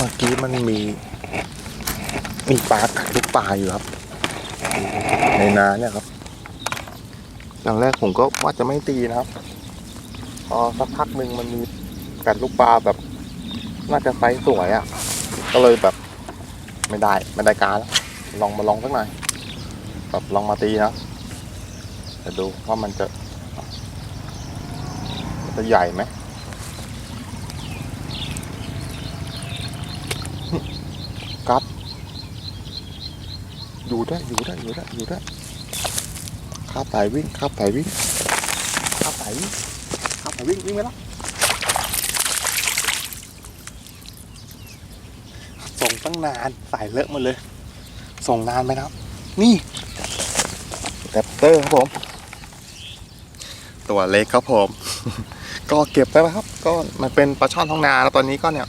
มื่อกี้มันมี มีปลากัดลูกปลาอยู่ครับ ในนาเนี่ยครับอย่างแรกผมก็ว่าจะไม่ตีนะครับ พอสักพักหนึ่งมันมีกัดลูกปลาแบบ น่าจะไซส์สวยอะ่ะ ก็เลยแบบ ไม่ได้ไม่ได้การแล้วลองมาลองสักหน่อยแบบลองมาตีนะจะดูว่ามันจะ จะใหญ่ไหม กัด อยู่ได้อยู่ได้อยู่ได้อยู่ได้ข้าบไต่วิ่งข้าบไต่วิ่งข้าบไต่วิ่งข้าบไต่วิ่งวิ่งไปแล้วส่งตั้งนานสายเลอะมาเลย ส่งนานไหมครับ นี่แรปเตอร์ครับผม ตัวเล็กครับผม ก็เก็บไปแล้วครับ ก็มันเป็นปลาช่อนท้องนาแล้วตอนนี้ก็เนี่ย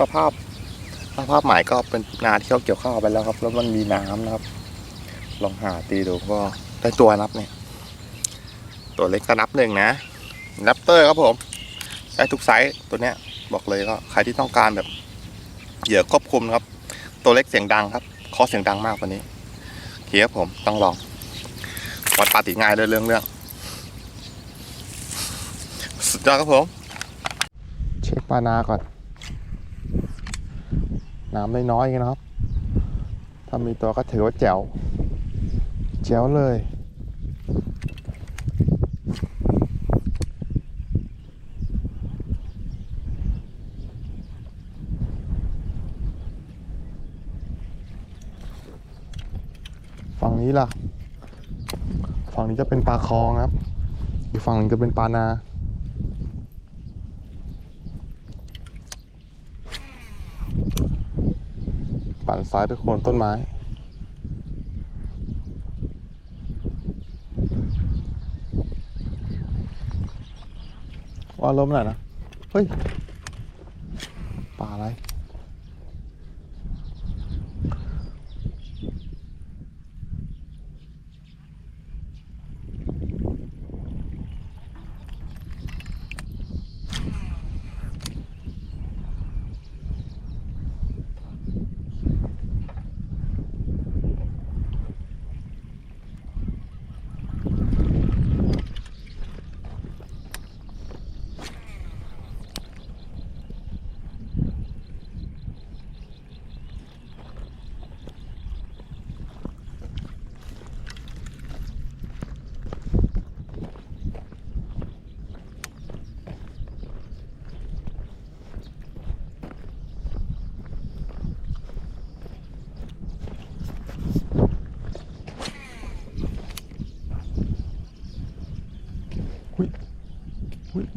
สภาพ ภาพใหม่ก็เป็นนาที่เขาเกี่ยวข้าวไปแล้วครับ แล้วมันมีน้ำนะครับ ลองหาตีดูก็ได้ตัวนับเนี่ย ตัวเล็กก็นับหนึ่งนะแรปเตอร์ครับผมได้ทุกไซส์ตัวเนี้ย บอกเลยก็ใครที่ต้องการแบบเหยื่อควบคุมครับ ตัวเล็กเสียงดังครับคอเสียงดังมากวันนี้เคครับผมต้องลองวัดปลาติดง่ายด้วยเรื่องเรื่องสุดยอดครับผม เช็คปลานาก่อน น้ำน้อยๆกันนะครับ ถ้ามีตัวก็ถือว่าแจ๋ว แจ๋วเลย ฝั่งนี้ล่ะ ฝั่งนี้จะเป็นปลาคลองครับ อีกฝั่งหนึงจะเป็นปลานา ปั่นซ้ายไปโคนต้นไม้ ว่าล้มหน่อยนะ เฮ้ย ป่าอะไร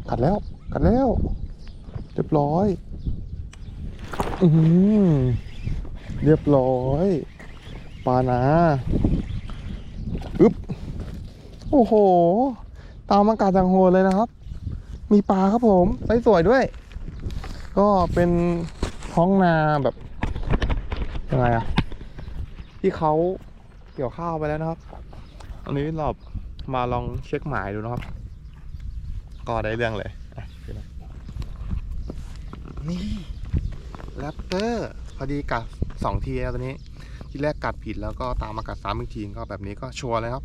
กัดแล้ว กัดแล้ว เรียบร้อย อือหือเรียบร้อยปลานาอึ๊บ โอ้โห ตามอากาศจังโหดเลยนะครับ มีปลาครับผมไซส์สวยด้วย ก็เป็นท้องนาแบบยังไงอะที่เขาเกี่ยวข้าวไปแล้วนะครับ อันนี้เรามาลองเช็คหมายดูนะครับ ก็ได้เรื่องเลยนี่แรปเตอร์พอดีกัดสองทีแล้วตอนนี้ ที่แรกกัดผิดแล้วก็ตามมากัดซ้ำอีกทีก็แบบนี้ก็ชัวร์เลยครับ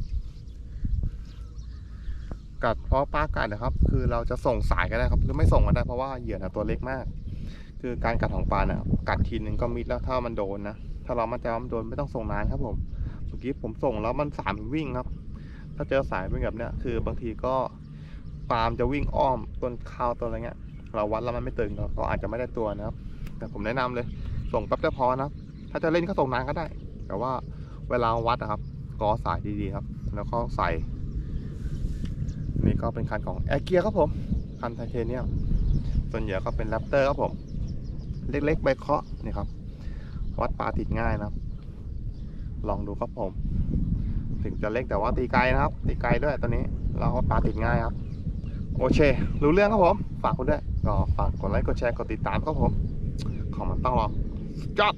กัดเพราะปลากัดนะครับ คือเราจะส่งสายก็ได้ครับ หรือไม่ส่งก็ได้เพราะว่าเหยื่อนะตัวเล็กมาก คือการกัดของปลาเนี่ยกัดทีนึงก็มิดแล้วถ้ามันโดนนะถ้าเรามั่นใจว่ามันโดนไม่ต้องส่งนานครับผมเมื่อกี้ผมส่งแล้วมันสามวิ่งครับ ถ้าเจอสายเป็นแบบเนี้ยคือบางทีก็ ปาล์มจะวิ่งอ้อมต้นข้าวต้นอะไรเงี้ย เราวัดแล้วมันไม่ตึงก็ก็อาจจะไม่ได้ตัวนะครับ แต่ผมแนะนำเลย ส่งแป๊บเดียวพอนะถ้าจะเล่นก็ส่งนานก็ได้ แต่ว่าเวลาวัดนะครับก็สายดีๆครับ แล้วก็ใส่ นี่ก็เป็นคันของแอร์เกียครับผม คันไทเทเนียมส่วนใหญ่ก็เป็นแรปเตอร์ครับผม เล็กๆใบเคาะนี่ครับ วัดปลาติดง่ายนะครับ ลองดูครับผม ถึงจะเล็กแต่ว่าตีไกลนะครับ ตีไกลด้วยตัวนี้ เราก็ปลาติดง่ายครับ โอเค รู้เรื่องครับผม ฝากคุณด้วยก็ฝากกดไลค์ กดแชร์ กดติดตามครับผม ของมันต้องรองสุดยอด